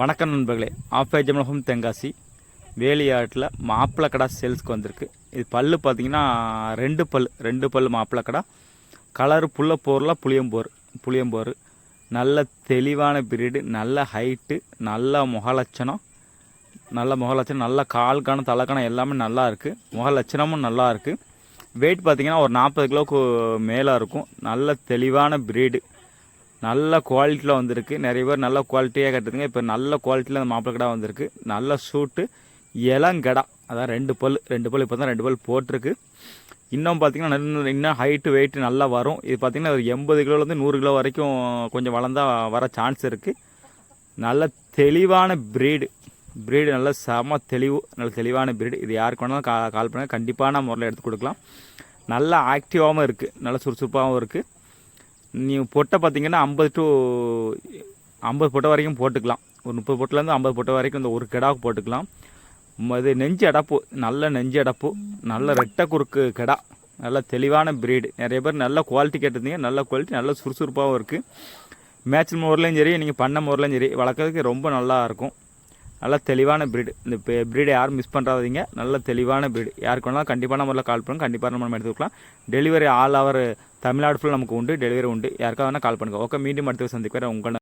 வணக்கம் நண்பர்களே. ஆஃபே ஜமலகம் தென்காசி. வேலியாட்டில் மாப்பிள்ளை கடா சேல்ஸ்க்கு வந்திருக்கு. இது பல்லு பார்த்தீங்கன்னா ரெண்டு பல் ரெண்டு பல் மாப்பிள்ளை கடா கலரு புள்ள போரில் புளியம்போர் புளியம்போர். நல்ல தெளிவான பீரியடு நல்ல ஹைட்டு நல்ல முகலட்சணம். நல்ல முகலட்சணம் நல்ல கால் கணம் தலைக்கணம் எல்லாமே நல்லா இருக்குது முகலட்சணமும் நல்லா இருக்குது வெயிட் பார்த்தீங்கன்னா ஒரு நாற்பது கிலோவுக்கு மேலே இருக்கும். நல்ல தெளிவான பிரீடு நல்ல குவாலிட்டியில் வந்திருக்கு. நிறைய பேர் நல்ல குவாலிட்டியாக கட்டுதுங்க இப்போ நல்ல குவாலிட்டியில் அந்த மாப்பிள்ளை கடா வந்திருக்கு. நல்ல சூட்டு இளங்கடா. அதான் ரெண்டு பல் ரெண்டு பல் இப்போ தான் ரெண்டு பல் போட்டிருக்கு. இன்னும் பார்த்தீங்கன்னா நல்ல இன்னும் ஹைட்டு வெயிட்டு நல்லா வரும். இது பார்த்தீங்கன்னா ஒரு எண்பது கிலோலேருந்து நூறு கிலோ வரைக்கும் கொஞ்சம் வளர்ந்தா வர சான்ஸ் இருக்குது நல்ல தெளிவான ப்ரீடு ப்ரீடு நல்ல செம தெளிவு நல்ல தெளிவான ப்ரீடு இது யாருக்கு வேணாலும் கா கால் பண்ணுங்கள் கண்டிப்பான முறையில் எடுத்து கொடுக்கலாம். நல்ல ஆக்டிவாகவும் இருக்குது நல்ல சுறுசுறுப்பாகவும் இருக்குது நீங்கள் பொட்டை பார்த்தீங்கன்னா ஐம்பது டு ஐம்பது பொட்டை வரைக்கும் போட்டுக்கலாம். ஒரு முப்பது பொட்டிலேருந்து ஐம்பது பொட்டை வரைக்கும் இந்த ஒரு கெடாவுக்கு போட்டுக்கலாம். அது நெஞ்சு அடப்பு நல்ல நெஞ்சு அடப்பு நல்ல ரெட்டை குறுக்கு கிடா நல்ல தெளிவான பிரீடு நிறைய பேர் நல்ல குவாலிட்டி கேட்டிருந்தீங்க நல்ல குவாலிட்டி நல்ல சுறுசுறுப்பாகவும் இருக்குது மேட்ச் முறையிலையும் சரி நீங்கள் பண்ண முறையிலையும் சரி வளர்க்குறதுக்கு ரொம்ப நல்லா இருக்கும். நல்ல தெளிவான ப்ரீடு இந்த ப்ரீடை யாரும் மிஸ் பண்ணுறாதீங்க நல்ல தெளிவான ப்ரீடு யாருக்கு வேணாலும் கண்டிப்பான முறையில் கால் பண்ணுங்க. கண்டிப்பாக நம்ம எடுத்துக்கலாம் டெலிவரி ஆல் அவர் தமிழ்நாடு ஃபுல்லாக நமக்கு உண்டு. டெலிவரி உண்டு. யாருக்காக வேணால் கால் பண்ணுங்கள் ஓகே மீண்டும் அடுத்த சந்திக்கிறேன் உங்கள்